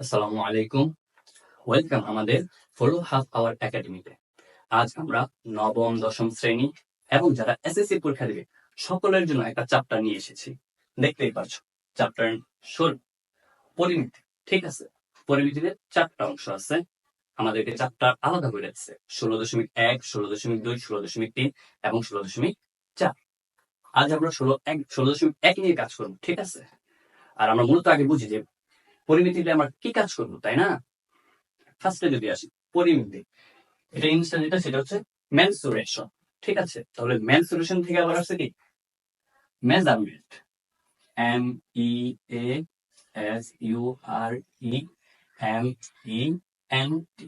আসসালামু আলাইকুম। ওয়েলকাম আমাদের ফলো হাফ আওয়ার একাডেমিতে আজ আমরা নবম, দশম শ্রেণি এবং যারা এসএসসি পরীক্ষা দেবে, সকলের জন্য একটা চ্যাপ্টার নিয়ে এসেছি। দেখতেই পাচ্ছ চ্যাপ্টার ষোল পরিমিতি, ঠিক আছে? পরিমিতিতে চারটা অংশ আছে। আমাদেরকে চ্যাপ্টার আলাদা করে দিচ্ছে। ষোলো দশমিক এক, ষোলো দশমিক দুই, ষোলো দশমিক তিন এবং ষোলো দশমিক চার। আজ আমরা ষোলো এক, ষোলো দশমিক এক নিয়ে কাজ করব, ঠিক আছে? আর আমরা মূলত আগে বুঝি যে পরিমিতিতে আমরা কি কাজ করব, তাই না? ফার্স্টে যদি আসি, পরিমিতি। এটা ইনস্টা যেটা, সেটা হচ্ছে মেনসুরেশন ঠিক আছে? তাহলে মেনসুরেশন থেকে আবার আসছে কি? Measurement M E A S U R E M E N T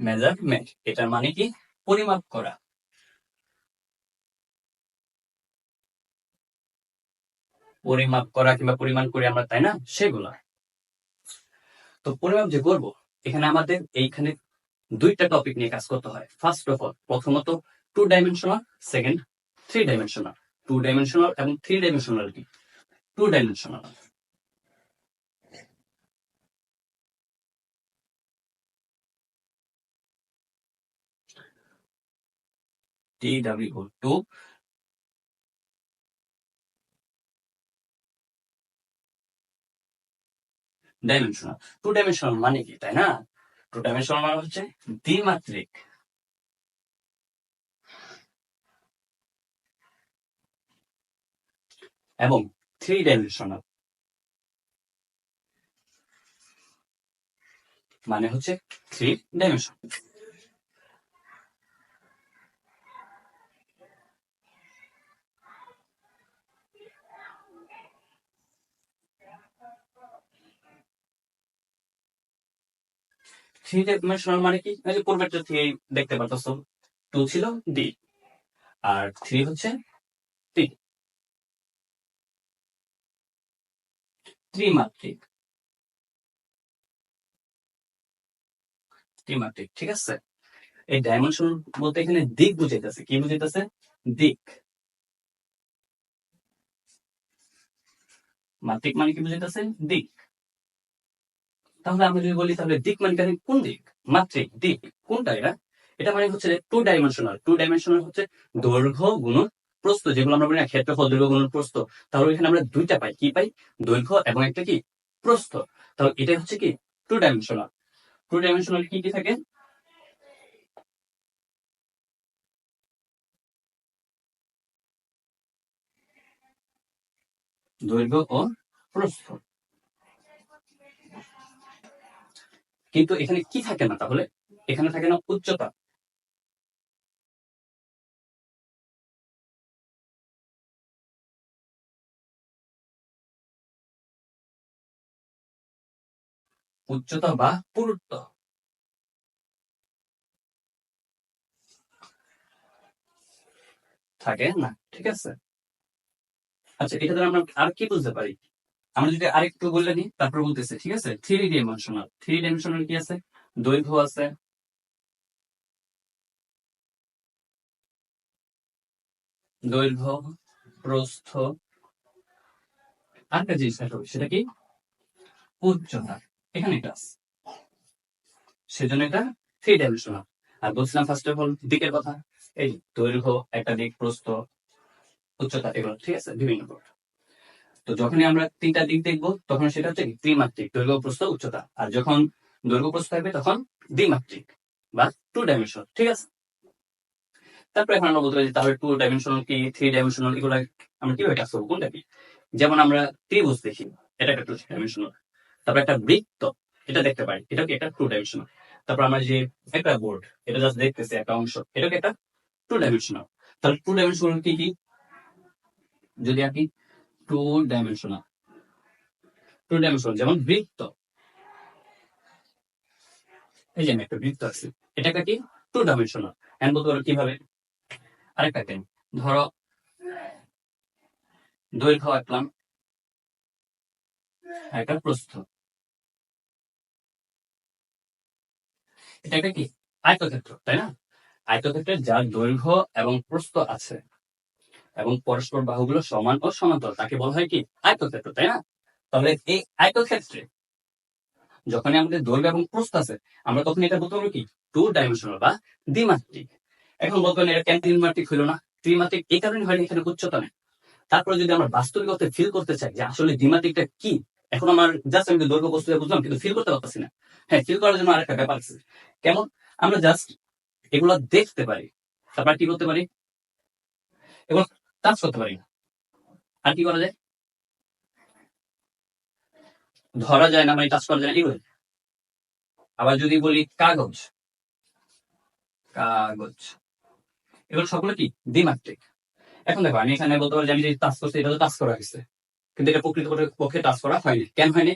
measurement এটার মানে কি? পরিমাপ করা। পরিমাপ করা কিংবা পরিমাণ করে আমরা, তাই না? সেগুলা। তো পরিমাপ যে করব এখানে আমাদের এইখানে দুইটা টপিক নিয়ে কাজ করতে হয়। ফার্স্ট অফ অল প্রথমত two dimensional second three dimensional two dimensional এবং থ্রি ডাইমেনশনাল কি two dimensional T W two dimensional two dimensional মানে কি, তাই না? টু ডাইমেনশনাল মানে হচ্ছে দ্বিমাত্রিক। এবং থ্রি ডাইমেনশনাল মানে হচ্ছে থ্রি ডাইমেনশন থ্রি ডাইমেনশনাল মানে কি? এই যে থেকে দেখতে পারতেছ টু ছিল ডি আর থ্রি হচ্ছে তিন ত্রিমাত্রিক। ত্রিমাত্রিক, ঠিক আছে? এই ডাইমেনশন বলতে এখানে দিক বুঝাইতেছে। কি বুঝাইতেছে? দিক। মাত্রিক মানে কি বুঝাইতেছে? দিক। তাহলে আমরা যদি বলি তাহলে দিক মানে কোন দিক? মাত্রিক, দিক। কোনটা এটা? এটা মানে হচ্ছে টু ডাইমেনশনাল টু ডাইমেনশনাল হচ্ছে দৈর্ঘ্য গুণন প্রস্থ, যেগুলো আমরা বলি না ক্ষেত্রফল, দৈর্ঘ্য গুণন প্রস্থ। তাহলে এখানে আমরা দুইটা পাই। কি পাই? দৈর্ঘ্য এবং একটা কি? প্রস্থ। তাহলে এটা হচ্ছে কি? টু ডাইমেনশনাল টু ডাইমেনশনাল কি কি থাকে? দৈর্ঘ্য ও প্রস্থ। কিন্তু এখানে কি থাকে না তাহলে? এখানে থাকে না উচ্চতা। উচ্চতা বা পুরুত্ব। থাকে না, ঠিক আছে? আচ্ছা এটা দ্বারা আমরা আর কি বুঝতে পারি? আমরা যদি আরেকটু বললে নিই, তারপর বলতেছে, ঠিক আছে? থ্রি ডাইমেনশনাল থ্রি ডাইমেনশনাল কি আছে? দৈর্ঘ্য আছে। দৈর্ঘ্য, প্রস্থ। আরেকটা জিনিস আসবে সেটা কি? উচ্চতা। এখানে এটা সেজন্য এটা থ্রি ডাইমেনশনাল আর বলছিলাম ফার্স্ট অফ অল দিকের কথা। এই দৈর্ঘ্য, একটা দিক, প্রস্থ, উচ্চতা, এগুলো, ঠিক আছে? বিভিন্ন প্রকার। তো যখনই আমরা তিনটা দিক দেখব, তখন সেটা হচ্ছে ত্রিমাত্রিক দৈর্ঘ্য প্রস্থ উচ্চতা। আর যখন দৈর্ঘ্য প্রস্থ থাকবে, তখন দ্বিমাত্রিক বা টু ডাইমেনশন ঠিক আছে? তারপরে এখন আমরা বলতে পারি তাহলে টু ডাইমেনশনাল কি থ্রি ডাইমেনশনাল এগুলো আমরা কীভাবে কাজ করব? কোনটা কি? যেমন আমরা ত্রিভুজ দেখি এটা একটা টু ডাইমেনশনাল তারপর একটা বৃত্ত, এটা দেখতে পারি এটা কি একটা টু ডাইমেনশনাল তারপর আমরা যে একটা বোর্ড এটা জাস্ট দেখতেছি একটা অংশ এটা কি একটা টু ডাইমেনশনাল তাহলে টু ডাইমেনশনাল কি কি? যদি আপনি টু ডাইমেনশনাল টু ডাইমেনশনাল যেমন বৃত্ত। এই যে একটা বৃত্ত আছে এটা কি? টু ডাইমেনশনাল এন্ড বলতে পারো কীভাবে? আরেকটা কেন ধরো, দৈর্ঘ্য আঁকলাম। একটা প্রস্থ। এটা একটা কি? আয়তক্ষেত্র, তাই না? আয়তক্ষেত্রের যার দৈর্ঘ্য এবং প্রস্থ আছে এবং পরস্পর বাহুগুলো সমান ও সমান্তর তাকে বলা হয় কি? আয়তক্ষেত্র, তাই না? তাহলে এই আয়তক্ষেত্রে যখনই আমাদের দৈর্ঘ্য এবং প্রস্থ আছে, আমরা তখন এটা বলতে পারব কি? টু ডাইমেনশনাল বা দ্বিমাত্রিক। এখন বলবেন এটা কেন ত্রিমাত্রিক হলো না? ত্রিমাত্রিক এই কারণে হয়নি এখানে উচ্চতা নেই তারপরে যদি আমরা বাস্তবিকতা ফিল করতে চাই যে আসলে দ্বিমাত্রিকটা কি? এখন আমার জাস্ট আমি দৈর্ঘ্য বস্তু বুঝলাম, কিন্তু ফিল করতে পারতেছি না। হ্যাঁ ফিল করার জন্য আরেকটা ব্যাপার আছে। কেমন? আমরা জাস্ট এগুলো দেখতে পারি। তারপর কি করতে পারি? এগুলো টাচ করতে পারি না আর কি করা যায়? ধরা যায় না মানে টাচ করা যায় না আবার যদি বলি কাগজ। কাগজ। এগুলো সবগুলো কি? দ্বিমাত্রিক। এখন দেখো, আমি এখানে বলতে পারি আমি যে টাচ করছি, এটা তো টাচ করা হয়েছে। কিন্তু এটা প্রকৃত পক্ষে টাচ করা হয়নি। কেন হয়নি?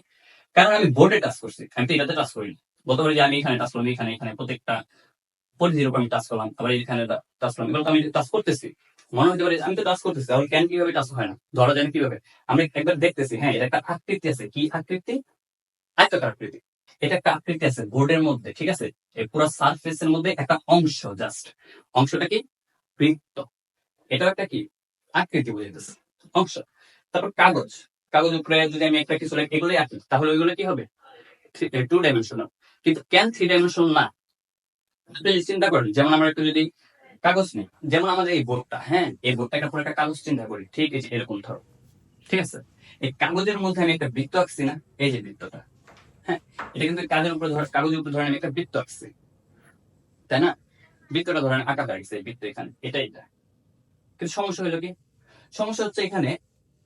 কারণ আমি বোর্ডে টাচ করছি। আমি তো এটাতে টাচ করিনি। বলতে পারি যে আমি এখানে টাচ করলাম, এখানে এখানে প্রত্যেকটা পরিধির উপর আমি টাচ করলাম। আবার এখানে টাচ করলাম। এগুলো তো আমি টাচ করতেছি। মনে হতে পারে আমি তো টাচ করতেছি, তাহলে কেন কীভাবে টাচ হয় না? ধরা যায় কীভাবে। আমি একবার দেখতেছি হ্যাঁ এটা একটা আকৃতি আছে। কি আকৃতি? আয়তকার আকৃতি। এটা একটা আকৃতি আছে বোর্ডের মধ্যে, ঠিক আছে? এই পুরো সারফেস এর মধ্যে একটা অংশ জাস্ট অংশটা কি? বৃত্ত। এটাও একটা কি? আকৃতি বুঝাইতেছে। অংশ। তারপর কাগজ। কাগজ উপরে যদি আমি একটা কিছু এগুলোই আঁকি তাহলে ওইগুলো কি হবে? টু ডাইমেনশনাল কিন্তু কেন থ্রি ডাইমেনশনাল না? আপনি চিন্তা করেন, যেমন আমরা একটু যদি কাগজ নেই। যেমন আমাদের এই বোর্ডটা হ্যাঁ? এই বোর্ডটা একটা পুরো একটা কাগজ চিন্তা করি। ঠিক আছে এরকম ধরো। ঠিক আছে? এই কাগজের মধ্যে আমি একটা বৃত্ত আঁকছি না? এই যে বৃত্তটা হ্যাঁ? এটা কিন্তু উপরে ধরে, কাগজের উপরে ধরে আমি একটা বৃত্ত আঁকছি। তাই না? বৃত্তটা ধরেন আঁকা দাঁড়িয়েছে বৃত্ত এখানে। কিন্তু সমস্যা হলো কি? সমস্যা হচ্ছে এখানে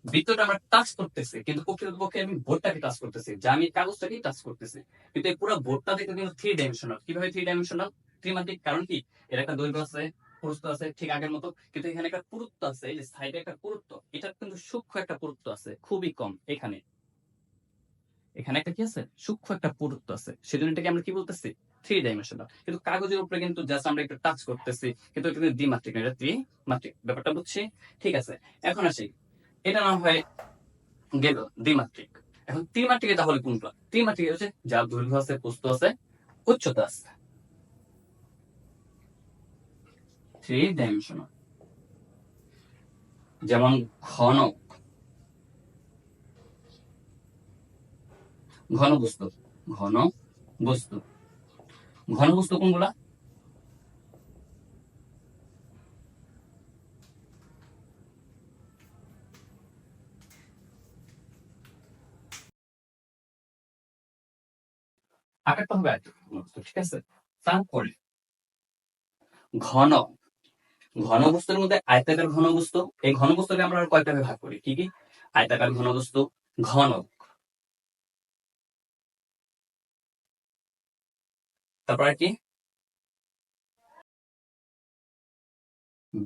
বৃত্তটা আমরা টাচ করতেছি, কিন্তু প্রকৃতপক্ষে আমি বোর্ডটাকে টাচ করতেছি, যা আমি কাগজটাকে টাচ করতেছি। কিন্তু এই পুরো বোর্ডটা দেখতে কিন্তু থ্রি ডাইমেনশনাল কীভাবে থ্রি ডাইমেনশনাল ত্রিমাত্রিক কারণ কি? এর একটা দৈর্ঘ্য আছে পুরুত্ব আছে ঠিক আগের মতো। কিন্তু এখানে একটা পুরুত্ব আছে যে সাইডে একটা পুরুত্ব এটা কিন্তু সূক্ষ্ম একটা পুরুত্ব আছে, খুবই কম এখানে। এখানে একটা কি আছে? সূক্ষ্ম একটা পুরুত্ব আছে। সেজন্য এটাকে আমরা কি বলতেছি? থ্রি ডাইমেনশনাল কিন্তু কাগজের উপরে কিন্তু জাস্ট আমরা একটু টাচ করতেছি, কিন্তু এটা কিন্তু দ্বিমাত্রিক না এটা ত্রিমাত্রিক। ব্যাপারটা বুঝছি? ঠিক আছে, এখন আসি। এটা না হয় গেল দ্বিমাত্রিক। এখন ত্রিমাত্রিকে তাহলে কোনটা ত্রিমাত্রিক হচ্ছে যার দৈর্ঘ্য আছে, প্রস্থ আছে, উচ্চতা আছে। থ্রি ডাইমেনশনাল যেমন ঘনক। ঘন বস্তু ঘন বস্তু ঘন বস্তু কোনগুলা আকারটা হবে ঠিক আছে? তারপরে ঘন ঘন বস্তুর মধ্যে আয়তাকার ঘনবস্তু, এই ঘনবস্তুকে আমরা কয়টা ভাগে ভাগ করি? কি কি? আয়তাকার ঘনবস্তু, ঘনক। তারপর কি?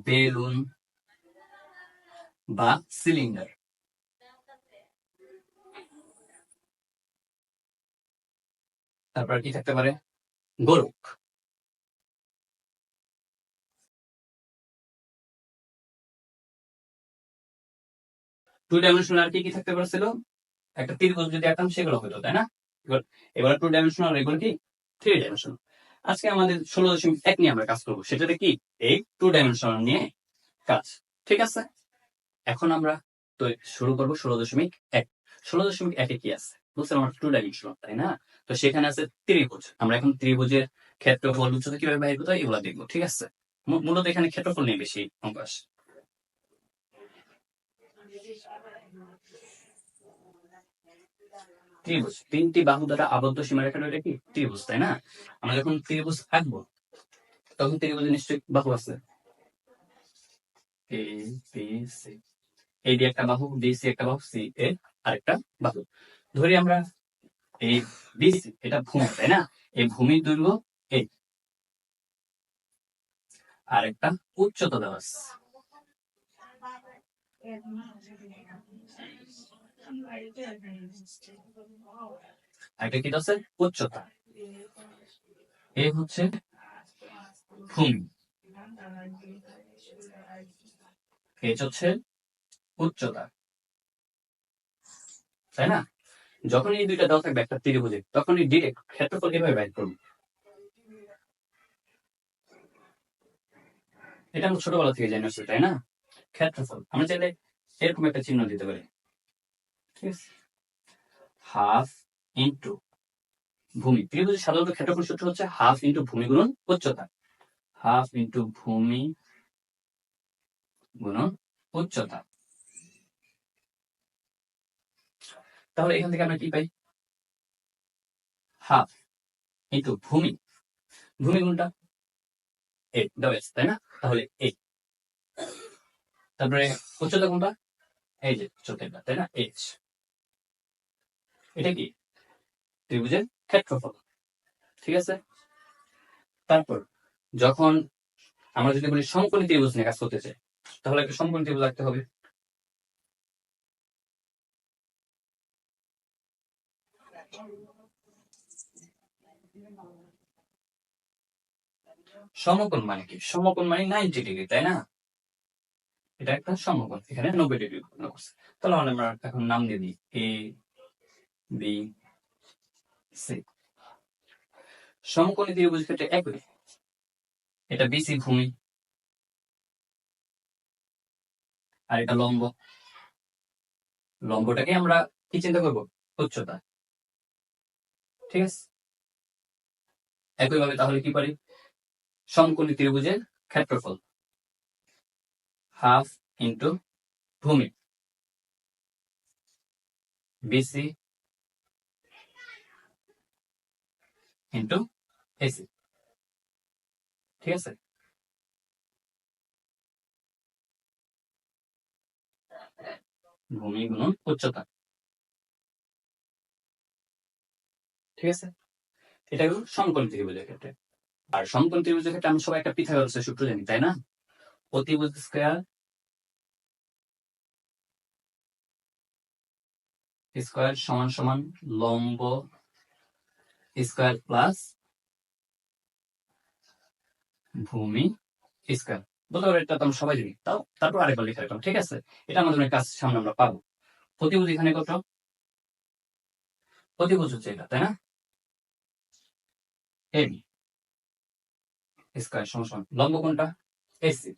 বেলুন বা সিলিন্ডার। তারপর কি থাকতে পারে? গোলক। টু ডাইমেনশনাল আর কি কি থাকতে পারছিল একটা ত্রিভুজ যদি আঁকতাম সেগুলো হতো, তাই না? এবার- টু ডাইমেনশনাল এগুলো কি? থ্রি ডাইমেনশনাল আজকে আমাদের ষোলো দশমিক এক নিয়ে আমরা কাজ করব। সেটাতে কি? এই টু ডাইমেনশনাল নিয়ে কাজ। ঠিক আছে? এখন আমরা তো শুরু করব ষোলো দশমিক এক। ষোলো দশমিক একে কি আছে? বুঝছেন আমার টু ডাইমেনশনাল তাই না? তো সেখানে আছে ত্রিভুজ। আমরা এখন ত্রিভুজের ক্ষেত্রফল, উচ্চতা কীভাবে বাইর করতে হয়, এগুলো দেখব, ঠিক আছে? মূলত এখানে ক্ষেত্রফল নিয়ে বেশি অঙ্ক আসে ত্রিভুজ, তিনটি বাহু দ্বারা আবদ্ধ সীমারেখা এটা কি? ত্রিভুজ, তাই না? আমরা যখন ত্রিভুজ আঁকবো, তখন ত্রিভুজে নিশ্চয়ই বাহু আছে। এই একটা বাহু বি সি একটা বাহু সি এ আরেকটা বাহু। ধরি আমরা এই বি সি এটা ভূমি, তাই না? এই ভূমির দৈর্ঘ্য এ আর একটা উচ্চতা দেওয়া একটা কি আছে? উচ্চতা। এই হচ্ছে ভূমি এইচ হচ্ছে উচ্চতা। তাই না? যখন এই দুইটা দেওয়া থাকবে, একটা ত্রিভুজে, তখন এই ডিরেক্ট ক্ষেত্রফল কীভাবে বাইর করব। এটা আমরা ছোটবেলা থেকে জানি তাই না? ক্ষেত্রফল। আমরা চাইলে এরকম একটা চিহ্ন দিতে পারি। হাফ ইন্টু ভূমি। ত্রিভুজের সাধারণত ক্ষেত্রফল সূত্র হচ্ছে হাফ ইন্টু ভূমি গুণন উচ্চতা। হাফ ইন্টু ভূমি গুণন উচ্চতা। তাহলে এখান থেকে আমরা কি পাই? হাফ ইন্টু ভূমি। ভূমি গুণটা এ ডবল তাই না? তাহলে এ তারপরে উচ্চতা কোনটা? এই যে উচ্চতা তাই না? এইচ এটা কি? ত্রিভুজের ক্ষেত্রফল। ঠিক আছে? তারপর, যখন আমরা যদি বলি সমকোণী ত্রিভুজ নিয়ে কাজ করতে চাই, তাহলে একটা সমকোণী ত্রিভুজ রাখতে হবে। সমকোণ মানে কি? সমকোণ মানে নাইনটি ডিগ্রি তাই না? এটা একটা সমকোণ, এখানে নব্বই ডিগ্রি করছে। তাহলে আমরা এখন নাম দিয়ে দিই এ বি, সি। সমকোণী ত্রিভুজ ক্ষেত্রে একই। এটা বিসি ভূমি। আর এটা লম্ব। লম্বটাকে আমরা কি চিন্তা করব? উচ্চতা। ঠিক আছে? একইভাবে তাহলে কি পারি? সমকোণী ত্রিভুজের ক্ষেত্রফল। হাফ ইন্টু ভূমি। বিসি ইন্টু এসি ঠিক আছে ভূমি গুণন উচ্চতা ঠিক আছে এটা সমকোণ ত্রিভুজের ক্ষেত্রে। আর সমকোণ ত্রিভুজের ক্ষেত্রে আমরা সবাই একটা পিথাগোরাসের সূত্র জানি, তাই না? অতিভুজ স্কয়ার স্কয়ার সমান সমান লম্ব স্কয়ার প্লাস ভূমি স্কয়ার। বলতে পারো এটা তো আমরা সবাই জানি। তাও তারপর আরেকবার লিখে রাখলাম, ঠিক আছে? এটা আমাদের কাজ সামনে আমরা পাবো। প্রতিভুজ এখানে কত? প্রতিভুজ হচ্ছে এটা, তাই না? এবি স্কয়ার সমান লম্ব কোনটা? এসি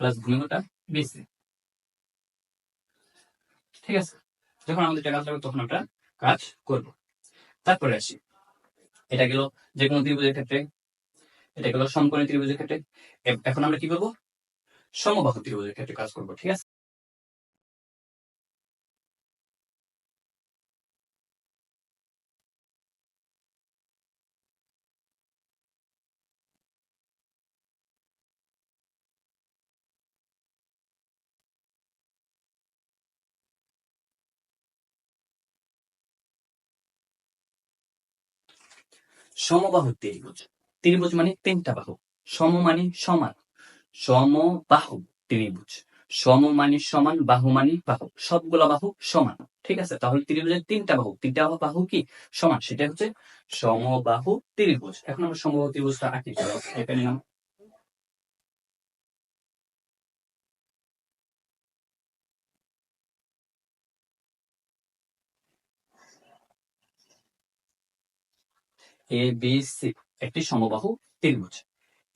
প্লাস ভূমি কোনটা? বিসি ঠিক আছে? যখন আমাদের টাকা থাকবে তখন আমরা কাজ করব। তারপরে আসি। এটা গেল যে কোনো ত্রিভুজের ক্ষেত্রে, এটা গেল সমকোণী ত্রিভুজের ক্ষেত্রে। এখন আমরা কি করব? সমবাহু ত্রিভুজের ক্ষেত্রে কাজ করব, ঠিক আছে? সমবাহু ত্রিভুজ। ত্রিভুজ মানে তিনটা বাহু। সম মানে সমান। সমবাহু ত্রিভুজ। সম মানে সমান, বাহু মানে বাহু। সবগুলা বাহু সমান। ঠিক আছে? তাহলে ত্রিভুজের তিনটা বাহু। তিনটা বাহু কি? সমান। সেটা হচ্ছে সমবাহু ত্রিভুজ। এখন আমরা সমবাহু ত্রিভুজটা আঁকি। এখানে এ বি সি একটি সমবাহু ত্রিভুজ।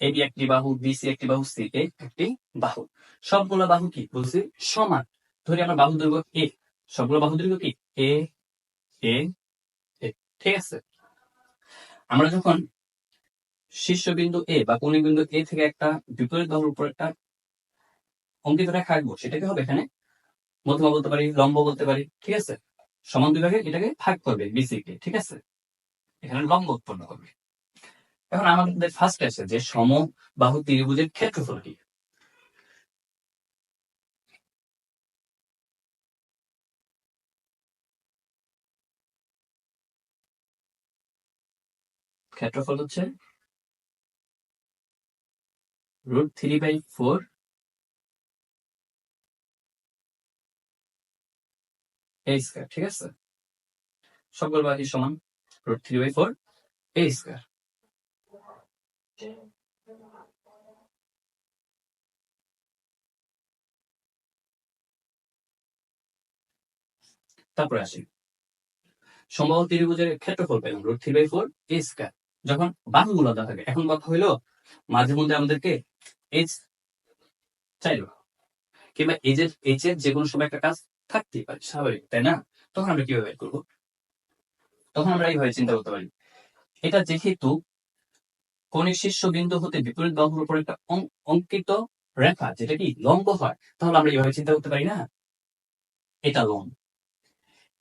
এ বি একটি বাহু বি সি একটি বাহু সি এ একটি বাহু। সবগুলো বাহু কি? বলছি সমান। ধরি আমরা বাহু দৈর্ঘ্য এ সবগুলো বাহু দৈর্ঘ্য কি? এ এ ঠিক আছে? আমরা যখন শীর্ষবিন্দু এ বা কোণিক বিন্দু এ থেকে একটা বিপরীত বাহুর উপর একটা অঙ্কিত রেখা আঁকবো, সেটা কি হবে এখানে? মধ্যমা বলতে পারি, লম্ব বলতে পারি, ঠিক আছে? সমান দুই ভাগে এটাকে ভাগ করবে বিসি কে ঠিক আছে? এখানে লম্ব উৎপন্ন করবে এখন আমাদের ফার্স্ট আছে যে সম বাহু ত্রিভুজের ক্ষেত্রফল কি? ক্ষেত্রফল হচ্ছে root three by four A square ঠিক আছে? সকল বাকি সমান root three by four A square তারপরে আসি। সমবাহু ত্রিভুজের ক্ষেত্রফল পেলাম root three by four A square যখন বাহুগুলো দেওয়া থাকে এখন কথা হইল, মাঝে মধ্যে আমাদেরকে এইচ চাইলো। কিংবা এর এইচ এর যে কোনো সময় একটা কাজ থাকতেই পারে, স্বাভাবিক, তাই না? তখন আমরা কীভাবে বের করব? তখন আমরা এইভাবে চিন্তা করতে পারি। এটা যেহেতু কোণের শীর্ষ বিন্দু হতে বিপরীত বাহুর উপর একটা অঙ্কিত রেখা, যেটা কি লম্ব হয়, তাহলে আমরা এইভাবে চিন্তা করতে পারি না? এটা লম্ব।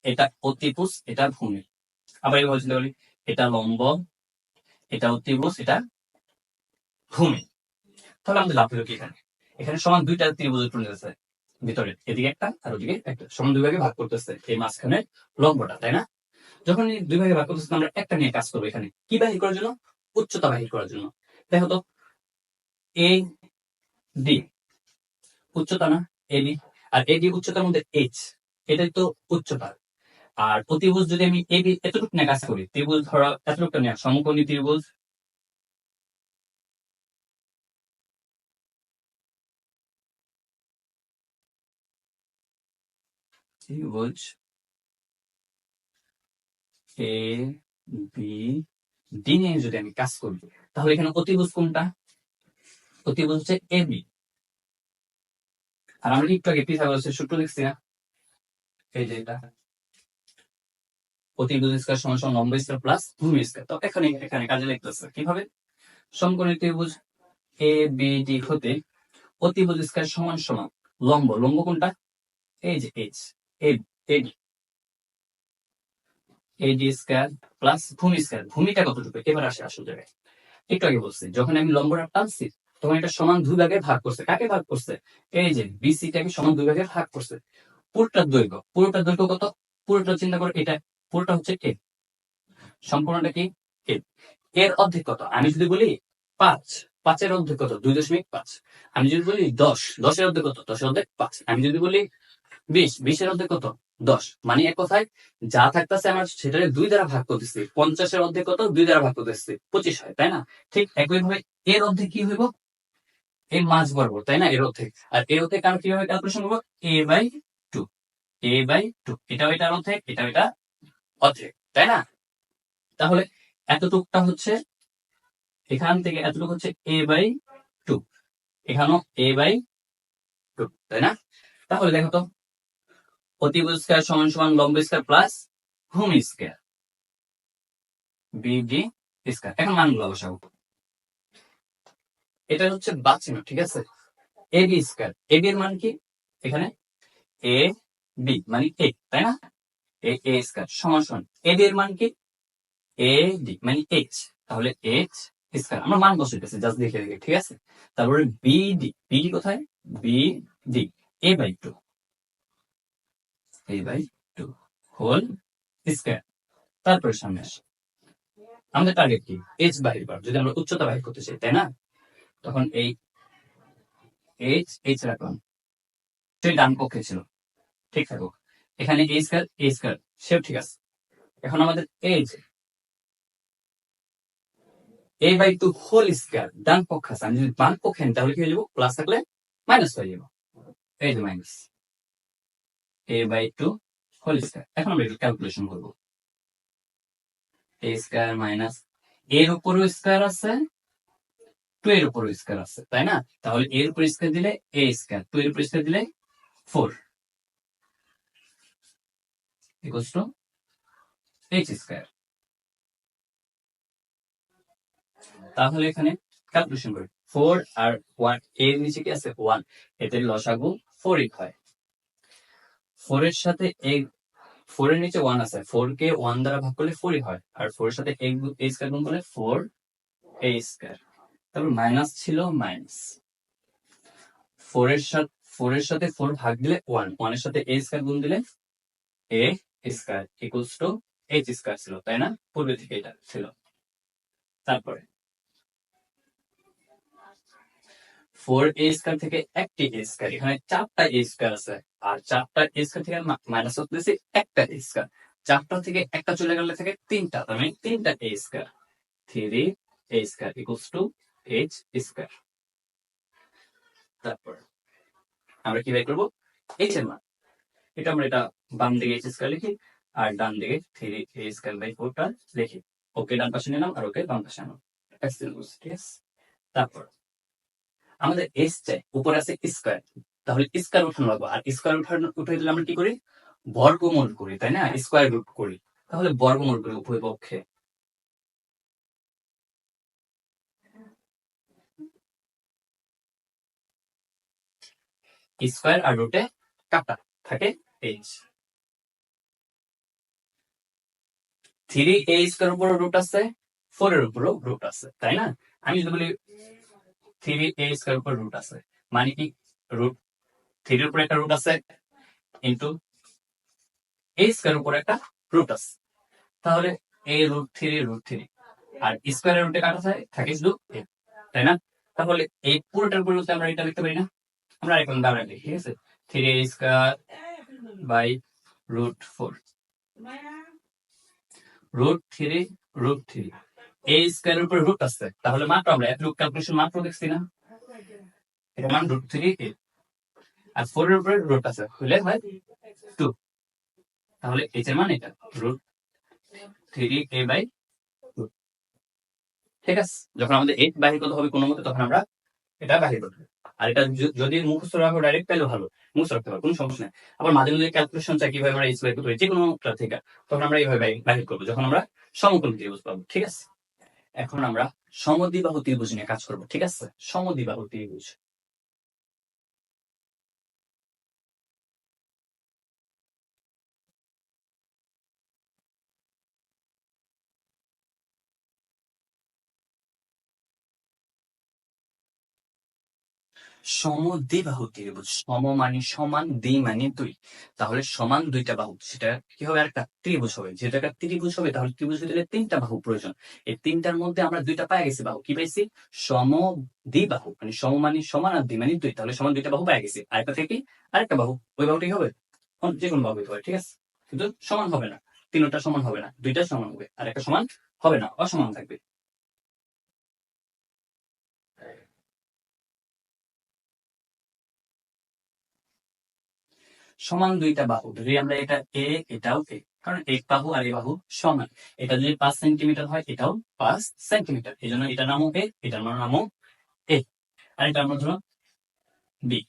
এটা অতিপুষ এটা ভূমি। আবার এইভাবে চিন্তা করি, এটা লম্ব, এটা অতিভুজ, এটা ভূমি। তাহলে আমাদের লাভ হলো কি এখানে? এখানে সমান দুইটা ত্রিভুজ প্রয়োজন আছে ভিতরে। এদিকে একটা আর ওদিকে একটা। সমান দুই ভাগে ভাগ করতেছে এই মাঝখানে লম্বটা, তাই না? যখন দুই ভাগে ভাগ করতেছে আমরা একটা নিয়ে কাজ করব এখানে। কি বাহির করার জন্য? উচ্চতা বাহির করার জন্য। দেখো তো এ ডি উচ্চতা না? A D R A D উচ্চতার মধ্যে এইচ এটাই তো উচ্চতা। আর প্রতিভুজ যদি আমি এ বি এতটুকু নিয়ে কাজ করি, ত্রিভুজ ধরা, এতটুকু নিয়ে সমকোণী ত্রিভুজ। ত্রিভুজ এ বি ডি নিয়ে যদি আমি কাজ করি, তাহলে এখানে অতিভুজ কোনটা? অতিভুজ হচ্ছে এ বি আর আমরা একটু আগে পিথাগোরাসের সূত্র লিখছি না? এই যে এটা। অতিভুজ স্কয়ার সমান সমান লম্ব স্কয়ার প্লাস ভূমি স্কয়ার। তো এখানে এখানে কাজে লিখতেছে কীভাবে? সমকোণী ত্রিভুজ এ বি ডি হতে অতিভুজ স্কয়ার সমান সমান লম্ব। লম্ব কোনটা? এই যে H A D A D square plus ভূমি স্কয়ার ভূমিটা কতটুকু? এবার আসে আসল জায়গায়। একটু আগে বলছি, যখন আমি লম্বটা টানছি, তখন এটা সমান দুই ভাগে ভাগ করছে। কাকে ভাগ করছে? এই যে বিসিটাকে সমান দুই ভাগে ভাগ করছে। পুরোটার দৈর্ঘ্য পুরোটার দৈর্ঘ্য কত? পুরোটা চিন্তা করে, এটা, পুরোটা হচ্ছে এ সম্পূর্ণটা কি? এ এর অর্ধেক কত? আমি যদি বলি পাঁচ, পাঁচের অর্ধেক কত? দুই দশমিক পাঁচ। আমি যদি বলি দশ, দশের অর্ধেক কত? দশের অর্ধেক পাঁচ। আমি যদি বলি বিশ, বিশের অর্ধেক কত? দশ। মানে এক কথায় যা থাকতেছে আমার সেটা দুই দ্বারা ভাগ করতেছি। পঞ্চাশের অর্ধেক কত? দুই দ্বারা ভাগ করতেছি। পঁচিশ হয়, তাই না? ঠিক একইভাবে এর অর্ধেক কি হইব? এর মাঝ বরাবর, তাই না? এর অর্ধেক। আর এর অর্ধেক আমি কীভাবে ক্যালকুলেশন করব? A by two. A by two. এটাও এটার অর্ধেক, এটাও এটা অর্ধেক, তাই না? তাহলে এতটুকটা হচ্ছে এখান থেকে এতটুকু হচ্ছে এ বাই টু। এখানেও এ বাই টু, তাই না? তাহলে দেখো তো অতিভুজ স্কয়ার সমান সমান লম্ব স্কয়ার প্লাস ভূমি স্কয়ার বিডি স্কয়ার এখন মানগুলো বসাবো। এটা হচ্ছে বাচিহ্ন ঠিক আছে? A B square A B এর মান কি? এখানে? এ বি মানে এ তাই না? এ এ স্কয়ার সমান সমান। এ বি এর মান কি? এ ডি মানে এইচ তাহলে এইচ স্কয়ার আমরা মান বসাইতেছি জাস্ট দেখে দেখে, ঠিক আছে? তারপরে বিডি বিডি কোথায়? B D A by two A by two whole square তারপরে সামনে আসে। আমাদের টার্গেট কি? এইচ বাহির করা যদি আমরা উচ্চতা বাহির করতে চাই, তাই না? তখন এই এইচ এইচ রাখলাম। সেই ডান পক্ষে ছিল। ঠিক থাকুক। এখানে এই স্কয়ার এই স্কয়ার সেও ঠিক আছে। এখন আমাদের এই A by two whole square ডান পক্ষ আছে। আমি যদি বাম পক্ষে তাহলে কি হয়ে যাব? প্লাস থাকলে মাইনাস হয়ে যাব। এই যে minus A by two whole square এখন আমরা ক্যালকুলেশন করব। এ স্কয়ার মাইনাস এর উপরও স্কয়ার আছে টু এর উপরও স্কয়ার আছে, তাই না? তাহলে এর উপর স্কয়ার দিলে এ স্কয়ার টু এর উপর স্কয়ার দিলে four equals to H square তাহলে এখানে ক্যালকুলেশন করি। ফোর আর ওয়ানের নিচে কি আছে? ওয়ান এতে লসাগু ফোর হয়। ফোর এর সাথে এই ফোর এর নিচে ওয়ান আছে। ফোর কে ওয়ান দ্বারা ভাগ করলে ফোরই হয়। আর ফোর এর সাথে এ স্কয়ার গুণ করলে ফোর এ স্কয়ার তারপর মাইনাস ছিল মাইনাস ফোর এর সাথে ফোর এর সাথে ফোর ভাগ দিলে ওয়ান ওয়ানের সাথে এ স্কয়ার গুণ দিলে A square equals to H square ছিল, তাই না? পূর্বে থেকে এটা ছিল। তারপরে ফোর এ স্কয়ার থেকে একটি এ স্কয়ার এখানে চারটা এ স্কয়ার আছে। আর চারটা এ স্কয়ার থেকে মাইনাস করতেছি একটা এ স্কয়ার চারটা থেকে একটা চলে গেলে থেকে তিনটা, তার মানে তিনটা A square three A square equals to H square তারপর আমরা কি বের করব? এইচ এর মান। এটা আমরা এটা বাম দিকে এইচ স্কয়ার লিখি, আর ডান দিকে থ্রি এ স্কয়ার বাই ফোরটা লিখি। ওকে ডান পাশে নিলাম, আর ওকে বাম পাশে আনলাম। ঠিক আছে তারপর আমাদের এস চাই উপরে আছে স্কয়ার তাহলে স্কয়ার উঠানো লাগবে। আর স্কয়ার উঠানো উঠে দিলে আমরা কি করি? বর্গমূল করি, তাই না? স্কোয়ার রুট করি। তাহলে বর্গমূল করি উভয় পক্ষে। স্কোয়ার আর রুটে কাটা থাকে এইচ থ্রি এ স্কোয়ার উপর রুট আছে ফোর এর উপরও রুট আছে, তাই না? আমি যদি বলি থ্রি এ স্কোয়ার উপর রুট আছে। মানে কি? রুট থ্রির উপর একটা রুট আছে, ইন্টু এ স্কোয়ার উপর একটা রুট আছে। তাহলে এ রুট থ্রি রুট থ্রি আর স্কোয়ারের রুটে কাটা থাকে থাকে শুধু এ, তাই না? তাহলে এই পুরোটার পরিবর্তে আমরা এটা লিখতে পারি না। আমরা এখন দাঁড়াই লিখি, ঠিক আছে? Three A square by root four. Root three root three A স্কোয়ারের উপরে রুট আছে। তাহলে মাত্র আমরা রুট ক্যালকুলেশন মাত্র দেখছি না। এটা মান রুট থ্রি এ আর ফোর এর উপরে রুট আছে। হলে হয় টু তাহলে এইচ এর মান এটা। রুট থ্রি এ বাই ঠিক আছে? যখন আমাদের এইট বাহির করতে হবে কোনো মতে, তখন আমরা এটা বাহির করতে হবে। আর এটা যদি মুখস্থ রাখো ডাইরেক্ট তাহলে ভালো। মুখস্থ রাখতে পারো, কোনো সমস্যা নেই। আবার মাঝে মাঝে ক্যালকুলেশন চাই কীভাবে আমরা এইচ বাই করতে পারি যে কোনো থেকে। তখন আমরা এইভাবে বাহির- করব, যখন আমরা সমকোণ ত্রিভুজ পাবো। ঠিক আছে? এখন আমরা সমদ্বিবাহু ত্রিভুজ নিয়ে কাজ করব ঠিক আছে? সমদ্বিবাহু ত্রিভুজ। সমদ্বিবাহু ত্রিভুজ সম মানে সমান দ্বি মানে দুই। তাহলে সমান দুইটা বাহু, সেটা কি হবে একটা ত্রিভুজ হবে। যেহেতু একটা ত্রিভুজ হবে, তাহলে ত্রিভুজ গেলে তিনটা বাহু প্রয়োজন। এই তিনটার মধ্যে আমরা দুইটা পাই গেছি বাহু। কি পাইছি? সম দ্বি বাহু মানে সম মানে সমান আর দ্বি মানে দুই। তাহলে সমান দুইটা বাহু পাই গেছি। আরেকটা থেকে? আরেকটা বাহু। ওই বাহুটাই হবে? যে কোনো বাহু পারে, ঠিক আছে? কিন্তু সমান হবে না। তিনটা সমান হবে না, দুইটা সমান হবে। আর একটা সমান হবে না, অসমান থাকবে। সমান দুইটা বাহু। যদি আমরা এটা এ এটাও এ কারণ এক বাহু আর এ বাহু সমান। এটা যদি পাঁচ সেন্টিমিটার হয়, এটাও পাঁচ সেন্টিমিটার এই জন্য এটা নামও এ এটার নামও এ আর এটা আমরা ধরলাম বি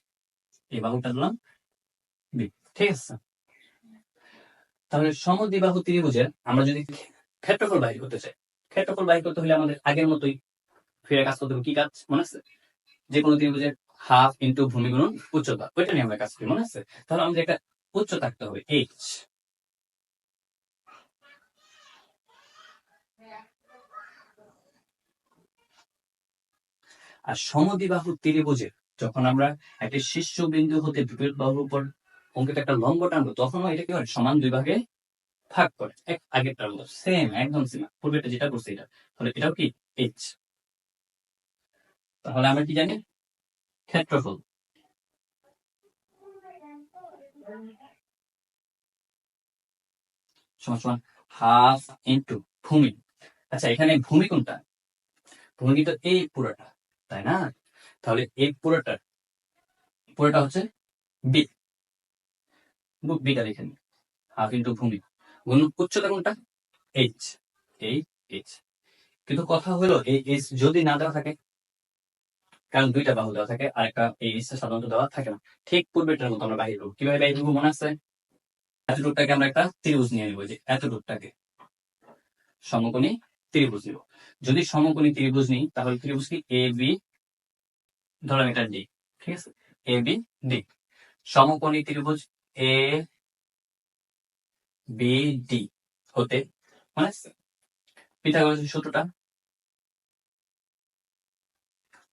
এই বাহুটা ধরলাম বি ঠিক আছে? তাহলে সমদ্বিবাহু ত্রিভুজের আমরা যদি ক্ষেত্রফল বাহির করতে চাই, ক্ষেত্রফল বাহির করতে হলে আমাদের আগের মতোই ফিরে কাজ করতে হবে। কি কাজ? মনে আছে? যে কোনো ত্রিভুজের হাফ ইন্টু ভূমি গুণন উচ্চতা। ওইটা নিয়ে আমরা কাজ করি, মনে আছে? তাহলে আমাদের একটা উচ্চ থাকতে হবে এইচ আর সমদ্বিবাহু ত্রিভুজের যখন আমরা একটা শীর্ষবিন্দু হতে বিপরীত বাহুর উপর অঙ্কিত একটা লম্ব টানবো, তখনও এটা কি হয়? সমান দুই ভাগে ভাগ করে। এক আগেরটার মতো সেম একদম সেম পূর্বেটা যেটা করছে এটা। তাহলে এটাও কি? এইচ তাহলে আমরা কি জানি? ক্ষেত্রফল। সমান হাফ ইন্টু ভূমি। আচ্ছা এখানে ভূমি কোনটা? ভূমি কিন্তু এই পুরোটা, তাই না? তাহলে এই পুরোটা পুরোটা হচ্ছে বি বিটা লিখে নি। হাফ ইন্টু ভূমি। গুণ উচ্চতা কোনটা? এইচ এই এইচ কিন্তু কথা হলো এই এইচ যদি না দেওয়া থাকে কারণ দুইটা বাহু দেওয়া থাকে, আর একটা এই এইচটা সাধারণত দেওয়া থাকে না। ঠিক পূর্বেটার মতো আমরা বাহির হব কীভাবে বাহির হব মনে আছে? এতটুকটাকে আমরা একটা ত্রিভুজ নিয়ে নিবো যে এতটুকটাকে। সমকোণী ত্রিভুজ নিব। যদি সমকোণী ত্রিভুজ নিই, তাহলে ত্রিভুজ কি? এ বি ধরলাম এটা ডি ঠিক আছে? এ বি ডি সমকোণী ত্রিভুজ এ বি ডি হতে মনে পিথাগোরাসের সূত্রটা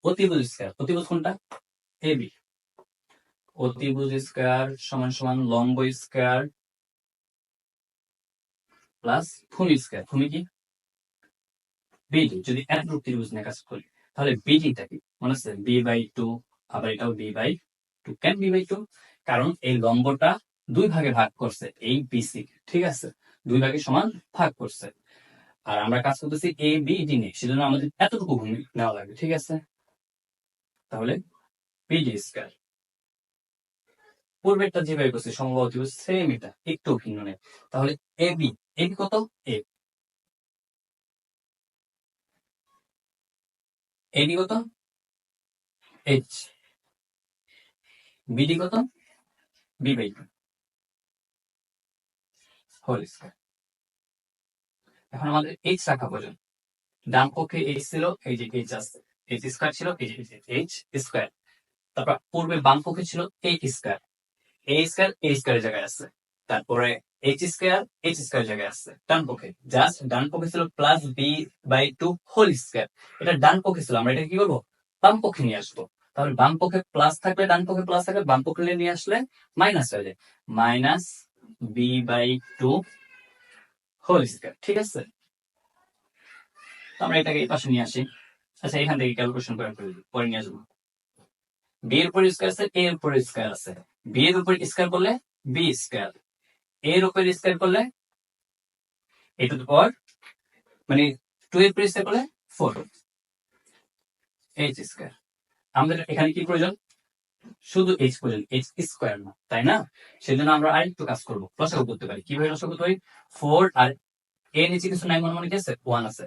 অতিভুজ স্কয়ার অতিভুজ কোনটা? এ বি অতিভুজ স্কয়ার সমান সমান লম্ব স্কয়ার প্লাস ভূমি স্কয়ার ভূমি কি? বিডি যদি একরূপ ত্রিভুজ নিয়ে কাজ করি, তাহলে বিডিটা কি? মনে আছে? বি বাই টু আবার এটাও বি বাই টু কেন বি বাই টু কারণ এই লম্বটা দুই ভাগে ভাগ করছে, এই বিসি ঠিক আছে? দুই ভাগে সমান ভাগ করছে। আর আমরা কাজ করতেছি এ বি ডি নিয়ে। সেজন্য আমাদের এতটুকু ভূমি নেওয়া লাগবে। ঠিক আছে? তাহলে বিডি স্কয়ার পূর্বেরটা যেভাবে করছে সম্ভবত সেম এটা, একটু ভিন্ন নেই। তাহলে এ বি কত? এ এডি কত? এইচ বিডি কত? বি বাই হোল স্কোয়ার এখন আমাদের এইচ রাখা প্রয়োজন। ডান পক্ষে এইচ ছিল, এই যে এইচ আছে। এইচ স্কোয়ার ছিল এইচ স্কোয়ার তারপর পূর্বে বাম পক্ষে ছিল এইচ স্কোয়ার এই স্কোয়ার এই স্কোয়ারের জায়গায় আছে। তারপরে এইচ স্কোয়ার এইচ স্কোয়ার জায়গায় আছে, ডান পক্ষে। জাস্ট ডান পক্ষে ছিল plus B by two whole square এটা ডান পক্ষে ছিল, আমরা এটা কি করব? বাম পক্ষে নিয়ে আসব। তাহলে বাম পক্ষে প্লাস থাকলে, ডান পক্ষে প্লাস থাকলে, বাম পক্ষে নিয়ে আসলে মাইনাস হয়ে যায়। Minus B by two whole square ঠিক আছে? আমরা এটাকে এই পাশে নিয়ে আসি। আচ্ছা এখান থেকে ক্যালকুলেশন করে পরে নিয়ে আসব। বি এর উপর স্কোয়ার আছে এর উপর স্কোয়ার আছে। বি এর উপর স্কোয়ার করলে বি স্কোয়ার এর উপর স্কোয়ার করলে এ টু পাওয়ার মানে টু এর উপর স্কোয়ার করলে ফোর এইচ স্কোয়ার আমাদের এখানে কি প্রয়োজন? শুধু এইচ প্রয়োজন এইচ স্কোয়ার না, তাই না? সেই জন্য আমরা আরেকটু কাজ করব, লসাগু করতে পারি। কীভাবে করতে ফোর আর এ নিচে কিছু নাই মনে মনে কি আছে? ওয়ান আছে।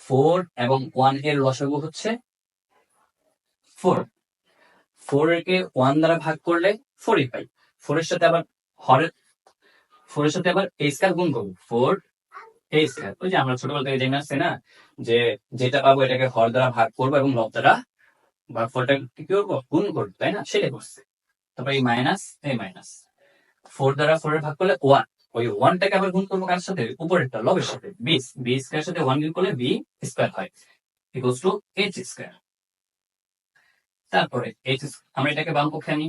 ফোর এবং ওয়ানের লসাগু হচ্ছে ফোর। ফোর কে ওয়ান দ্বারা ভাগ করলে ফোরই পাই। ফোর এর সাথে আবার হরের ফোর এর সাথে আবার এ স্কয়ার গুণ করব। Four A square. ওই যে আমরা ছোটবেলা থেকে জেনে আসছি না? যে যেটা পাবো এটাকে হর দ্বারা ভাগ করব এবং লব দ্বারা বা ফোরটা কি করব? গুণ করব। তাই না? সেটাই করছে। তারপরে এই মাইনাস এই মাইনাস। ফোর দ্বারা ফোর এর ভাগ করলে ওয়ান। ওই ওয়ানটাকে আবার গুণ করব কার সাথে? উপরেরটা লবের সাথে। বিস বি স্কয়ার সাথে ওয়ান গুণ করলে বি স্কয়ার হয়। ইকুয়ালস টু এইচ স্কয়ার তারপরে এইচ আমরা এটাকে বাম পক্ষে আনি।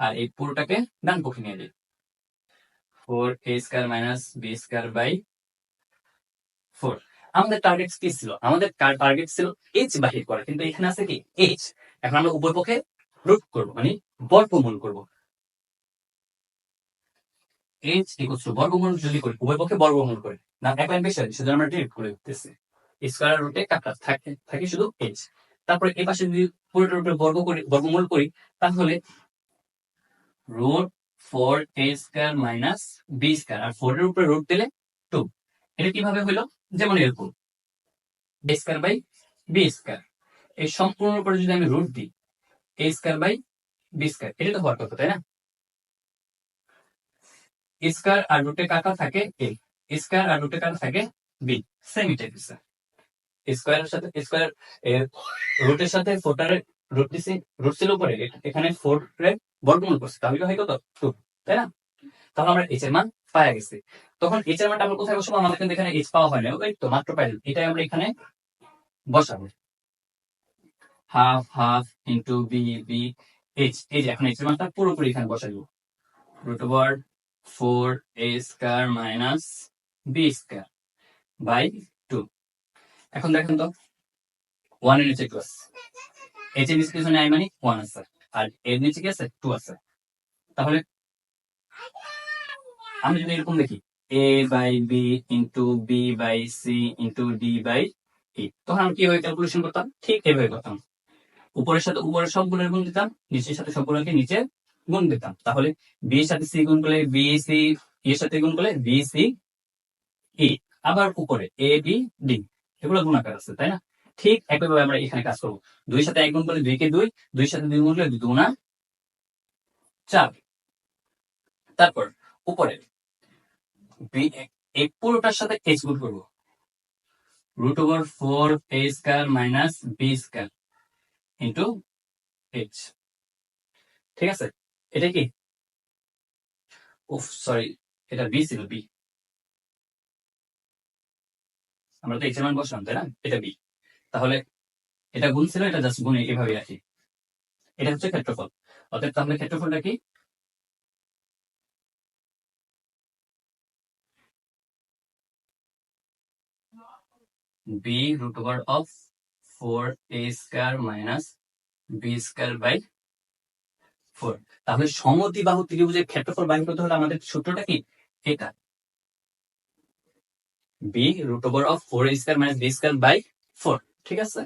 আর এই পুরোটাকে ডান পক্ষে নিয়ে দিই four A square minus B square by four আমাদের টার্গেট কি ছিল? আমাদের টার্গেট ছিল এইচ বাহির করা। কিন্তু এখানে আছে কি? এইচ এখন আমরা উপর পক্ষে রুট করব মানে বর্গমূল করব। এইচ ইকুয়ালস টু বর্গমূল যদি করি, উভয় পক্ষে বর্গমূল করি, না এক লাইন বেশি সেজন্য আমরা ডিরেক্ট করে দিতেছি। স্কয়ার রুটে কাটা থাকে থাকে শুধু এইচ তারপরে এই পাশে যদি পুরোটার উপরে বর্গ করি, বর্গমূল করি, তাহলে root four A square minus B square R four এর উপরে রুট দিলে টু এটা কীভাবে হলো? যেমন এরকম। A square by B square এই সম্পূর্ণ উপরে যদি আমি রুট দিই A square by B square এটা তো হওয়ার কথা, তাই না? স্কয়ার আর রুটে কাটা থাকে এ। স্কয়ার আর রুটে কাটা থাকে বি। সেম এটাই দিচ্ছে স্কয়ারের সাথে, স্কয়ার রুটের সাথে ফোরটার রুট দিছি, রুট ছিল উপরে এখানে ফোর এর বর্গমূল করছে, তাহলে হয় কত? টু, তাই না? তাহলে আমরা এইচ এর মান পাওয়া গেছি। তখন এইচ এর মানটা আমরা কোথায় বসাবো? আমাদের কিন্তু এখানে এইচ পাওয়া হয় না ওই তো, মাত্র পাইলাম। এটাই আমরা এখানে বসাবো। Half half into B B H এই যে এখন এইচ এর মানটা পুরোপুরি এখানে বসাই দিব root over four A square minus B square by two. এখন দেখেন তো ওয়ানের নিচে টু আছে? এইচ এর নিচে কিছু নাই মানে ওয়ান আছে। আর এর নিচে কি আছে? টু আছে। তাহলে আমরা যদি এরকম দেখি A by B into B by C into D by E তখন আমরা কীভাবে ক্যালকুলেশন করতাম? ঠিক এভাবে করতাম। উপরের সাথে, উপরের সবগুলোর গুণ দিতাম, নিচের সাথে সবগুলোকে নিচে গুণ দিতাম। তাহলে বি এর সাথে সি গুণ করলে বি সি এর সাথে গুণ করলে বি সি ই আবার উপরে এ বি ডি এগুলো গুণাকার আছে, তাই না? ঠিক একইভাবে আমরা এখানে কাজ করব। দুই সাথে এক গুণ করলে দুই কে দুই দুই সাথে দুই গুণ করলে দুই চার। তারপর উপরে এই পুরোটার সাথে এইচ গুণ করব। Root over four A square minus B square into H ঠিক আছে? এটা কি? উফ সরি এটা বি ছিল বি আমরা তো এইচ মান বসলাম, তাই না? এটা বি তাহলে এটা গুণ ছিল, এটা জাস্ট গুণ এভাবে রাখি। এটা হচ্ছে ক্ষেত্রফল। অতএব তাহলে ক্ষেত্রফলটা কি? B root over of four A square minus B square by four তাহলে সমতি সমদ্বিবাহু ত্রিভুজের ক্ষেত্রফল বাহির করতে হলে আমাদের সূত্রটা কি? এটা। B root over of four square minus B square by four ঠিক আছে?